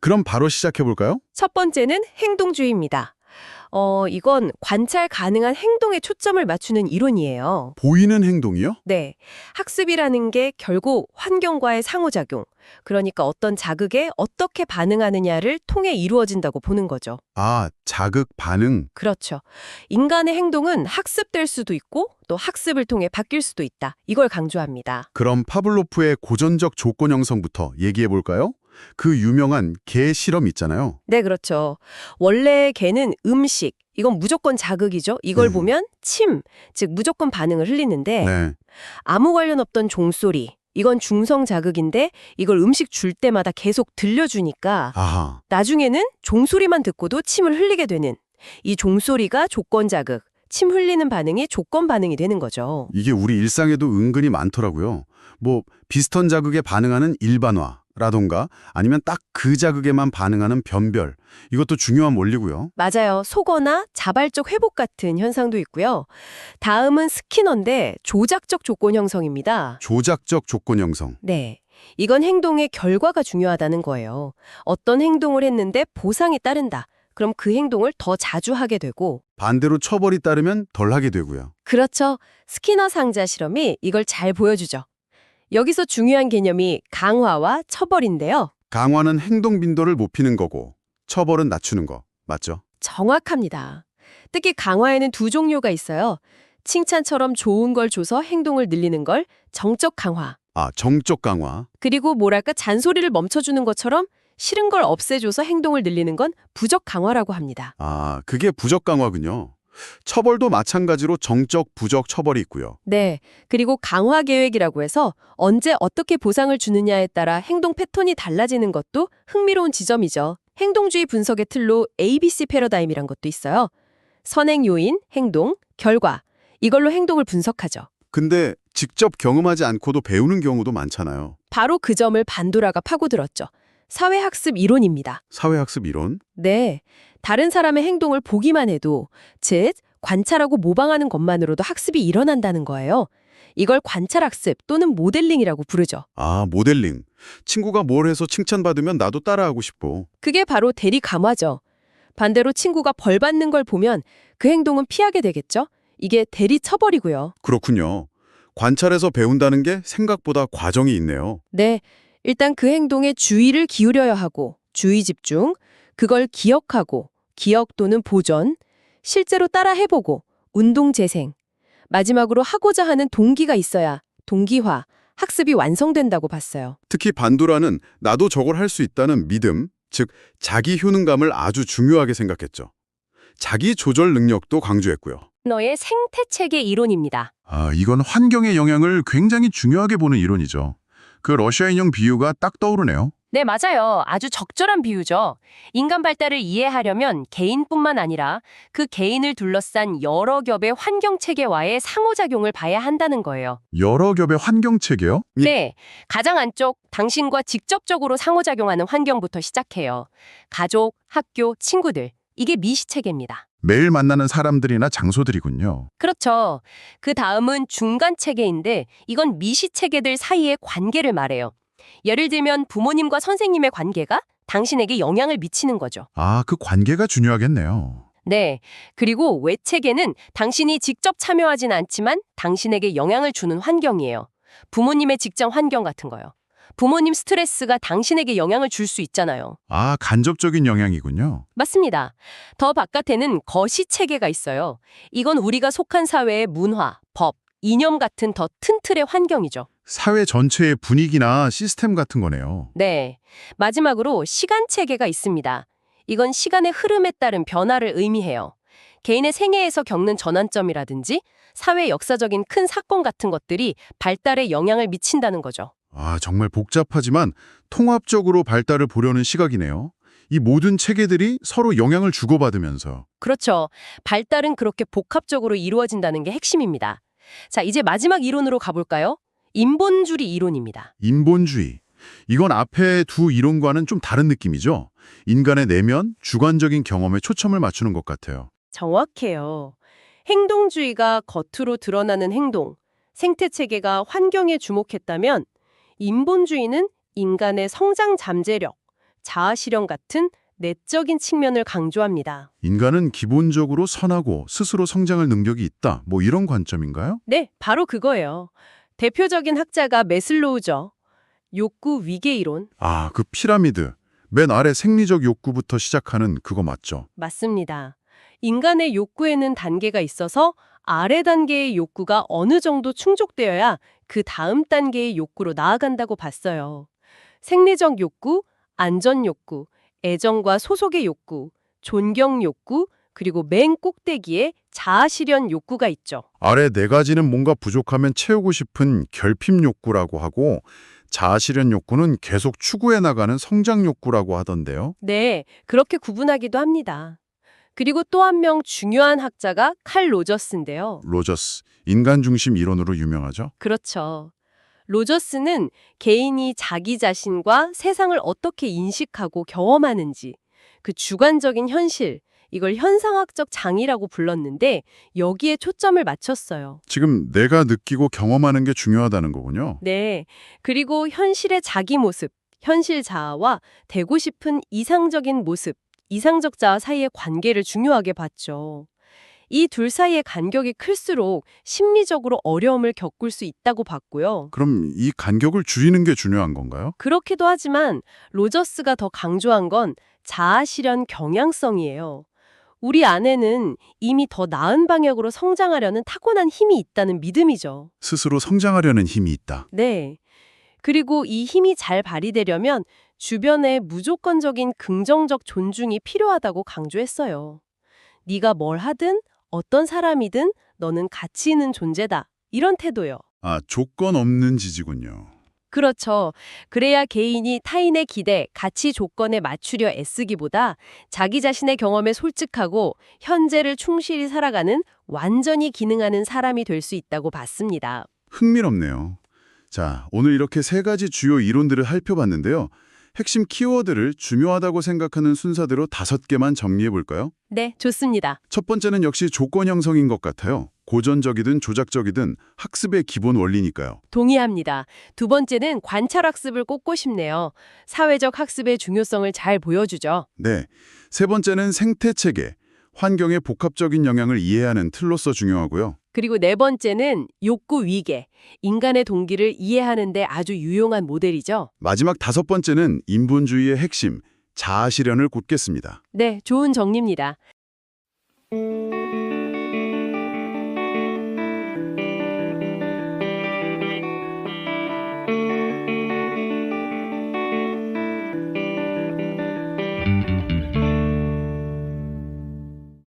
그럼 바로 시작해 볼까요? 첫 번째는 행동주의입니다. 어, 이건 관찰 가능한 행동에 초점을 맞추는 이론이에요. 보이는 행동이요? 네. 학습이라는 게 결국 환경과의 상호작용, 그러니까 어떤 자극에 어떻게 반응하느냐를 통해 이루어진다고 보는 거죠. 아, 자극 반응. 그렇죠. 인간의 행동은 학습될 수도 있고 또 학습을 통해 바뀔 수도 있다. 이걸 강조합니다. 그럼 파블로프의 고전적 조건 형성부터 얘기해 볼까요? 그 유명한 개 실험 있잖아요. 네, 그렇죠. 원래 개는 음식, 이건 무조건 자극이죠. 이걸 네. 보면 침, 즉 무조건 반응을 흘리는데 네. 아무 관련 없던 종소리, 이건 중성 자극인데 이걸 음식 줄 때마다 계속 들려주니까 아하. 나중에는 종소리만 듣고도 침을 흘리게 되는 이 종소리가 조건 자극, 침 흘리는 반응이 조건 반응이 되는 거죠. 이게 우리 일상에도 은근히 많더라고요. 뭐 비슷한 자극에 반응하는 일반화 라던가 아니면 딱 그 자극에만 반응하는 변별. 이것도 중요한 원리고요. 맞아요. 속어나 자발적 회복 같은 현상도 있고요. 다음은 스키너인데 조작적 조건 형성입니다. 조작적 조건 형성. 네. 이건 행동의 결과가 중요하다는 거예요. 어떤 행동을 했는데 보상이 따른다. 그럼 그 행동을 더 자주 하게 되고 반대로 처벌이 따르면 덜 하게 되고요. 그렇죠. 스키너 상자 실험이 이걸 잘 보여주죠. 여기서 중요한 개념이 강화와 처벌인데요. 강화는 행동 빈도를 높이는 거고 처벌은 낮추는 거. 맞죠? 정확합니다. 특히 강화에는 두 종류가 있어요. 칭찬처럼 좋은 걸 줘서 행동을 늘리는 걸 정적 강화. 아, 정적 강화. 그리고 뭐랄까 잔소리를 멈춰주는 것처럼 싫은 걸 없애줘서 행동을 늘리는 건 부적 강화라고 합니다. 아, 그게 부적 강화군요. 처벌도 마찬가지로 정적, 부적 처벌이 있고요. 네. 그리고 강화 계획이라고 해서 언제 어떻게 보상을 주느냐에 따라 행동 패턴이 달라지는 것도 흥미로운 지점이죠. 행동주의 분석의 틀로 ABC 패러다임이란 것도 있어요. 선행 요인, 행동, 결과. 이걸로 행동을 분석하죠. 근데 직접 경험하지 않고도 배우는 경우도 많잖아요. 바로 그 점을 반도라가 파고들었죠. 사회학습 이론입니다. 사회학습 이론? 네. 다른 사람의 행동을 보기만 해도, 즉, 관찰하고 모방하는 것만으로도 학습이 일어난다는 거예요. 이걸 관찰학습 또는 모델링이라고 부르죠. 아, 모델링. 친구가 뭘 해서 칭찬받으면 나도 따라하고 싶어. 그게 바로 대리 감화죠. 반대로 친구가 벌 받는 걸 보면 그 행동은 피하게 되겠죠? 이게 대리 처벌이고요. 그렇군요. 관찰해서 배운다는 게 생각보다 과정이 있네요. 네. 일단 그 행동에 주의를 기울여야 하고, 주의 집중, 그걸 기억하고, 기억 또는 보존, 실제로 따라 해보고, 운동 재생. 마지막으로 하고자 하는 동기가 있어야 동기화, 학습이 완성된다고 봤어요. 특히 반도라는 나도 저걸 할 수 있다는 믿음, 즉 자기 효능감을 아주 중요하게 생각했죠. 자기 조절 능력도 강조했고요. 너의 생태체계 이론입니다. 아, 이건 환경의 영향을 굉장히 중요하게 보는 이론이죠. 그 러시아 인형 비유가 딱 떠오르네요. 네, 맞아요. 아주 적절한 비유죠. 인간 발달을 이해하려면 개인뿐만 아니라 그 개인을 둘러싼 여러 겹의 환경 체계와의 상호작용을 봐야 한다는 거예요. 여러 겹의 환경 체계요? 이- 네, 가장 안쪽 당신과 직접적으로 상호작용하는 환경부터 시작해요. 가족, 학교, 친구들. 이게 미시 체계입니다. 매일 만나는 사람들이나 장소들이군요. 그렇죠. 그 다음은 중간 체계인데 이건 미시 체계들 사이의 관계를 말해요. 예를 들면 부모님과 선생님의 관계가 당신에게 영향을 미치는 거죠. 아, 그 관계가 중요하겠네요. 네. 그리고 외체계는 당신이 직접 참여하진 않지만 당신에게 영향을 주는 환경이에요. 부모님의 직장 환경 같은 거요. 부모님 스트레스가 당신에게 영향을 줄 수 있잖아요. 아, 간접적인 영향이군요. 맞습니다. 더 바깥에는 거시 체계가 있어요. 이건 우리가 속한 사회의 문화, 법, 이념 같은 더 튼 틀의 환경이죠. 사회 전체의 분위기나 시스템 같은 거네요. 네. 마지막으로 시간 체계가 있습니다. 이건 시간의 흐름에 따른 변화를 의미해요. 개인의 생애에서 겪는 전환점이라든지 사회 역사적인 큰 사건 같은 것들이 발달에 영향을 미친다는 거죠. 아, 정말 복잡하지만 통합적으로 발달을 보려는 시각이네요. 이 모든 체계들이 서로 영향을 주고받으면서 그렇죠. 발달은 그렇게 복합적으로 이루어진다는 게 핵심입니다. 자, 이제 마지막 이론으로 가볼까요? 인본주의 이론입니다. 인본주의. 이건 앞에 두 이론과는 좀 다른 느낌이죠. 인간의 내면, 주관적인 경험에 초점을 맞추는 것 같아요. 정확해요. 행동주의가 겉으로 드러나는 행동, 생태체계가 환경에 주목했다면 인본주의는 인간의 성장 잠재력, 자아 실현 같은 내적인 측면을 강조합니다. 인간은 기본적으로 선하고 스스로 성장할 능력이 있다. 뭐 이런 관점인가요? 네, 바로 그거예요. 대표적인 학자가 메슬로우죠. 욕구 위계 이론. 아, 그 피라미드. 맨 아래 생리적 욕구부터 시작하는 그거 맞죠? 맞습니다. 인간의 욕구에는 단계가 있어서 아래 단계의 욕구가 어느 정도 충족되어야 그 다음 단계의 욕구로 나아간다고 봤어요. 생리적 욕구, 안전 욕구, 애정과 소속의 욕구, 존경 욕구, 그리고 맨 꼭대기에 자아실현 욕구가 있죠. 아래 네 가지는 뭔가 부족하면 채우고 싶은 결핍 욕구라고 하고 자아실현 욕구는 계속 추구해 나가는 성장 욕구라고 하던데요. 네, 그렇게 구분하기도 합니다. 그리고 또 한 명 중요한 학자가 칼 로저스인데요. 로저스, 인간 중심 이론으로 유명하죠. 그렇죠. 로저스는 개인이 자기 자신과 세상을 어떻게 인식하고 경험하는지, 그 주관적인 현실, 이걸 현상학적 장이라고 불렀는데 여기에 초점을 맞췄어요. 지금 내가 느끼고 경험하는 게 중요하다는 거군요. 네. 그리고 현실의 자기 모습, 현실 자아와 되고 싶은 이상적인 모습, 이상적 자아 사이의 관계를 중요하게 봤죠. 이 둘 사이의 간격이 클수록 심리적으로 어려움을 겪을 수 있다고 봤고요. 그럼 이 간격을 줄이는 게 중요한 건가요? 그렇기도 하지만 로저스가 더 강조한 건 자아 실현 경향성이에요. 우리 안에는 이미 더 나은 방향으로 성장하려는 타고난 힘이 있다는 믿음이죠. 스스로 성장하려는 힘이 있다. 네. 그리고 이 힘이 잘 발휘되려면 주변에 무조건적인 긍정적 존중이 필요하다고 강조했어요. 네가 뭘 하든 어떤 사람이든 너는 가치 있는 존재다. 이런 태도요. 아, 조건 없는 지지군요. 그렇죠. 그래야 개인이 타인의 기대, 가치 조건에 맞추려 애쓰기보다 자기 자신의 경험에 솔직하고 현재를 충실히 살아가는 완전히 기능하는 사람이 될 수 있다고 봤습니다. 흥미롭네요. 자, 오늘 이렇게 세 가지 주요 이론들을 살펴봤는데요. 핵심 키워드를 중요하다고 생각하는 순서대로 다섯 개만 정리해 볼까요? 네, 좋습니다. 첫 번째는 역시 조건 형성인 것 같아요. 고전적이든 조작적이든 학습의 기본 원리니까요. 동의합니다. 두 번째는 관찰 학습을 꼽고 싶네요. 사회적 학습의 중요성을 잘 보여주죠. 네. 세 번째는 생태 체계, 환경의 복합적인 영향을 이해하는 틀로서 중요하고요. 그리고 네 번째는 욕구 위계, 인간의 동기를 이해하는 데 아주 유용한 모델이죠. 마지막 다섯 번째는 인본주의의 핵심, 자아 실현을 꼽겠습니다. 네, 좋은 정리입니다.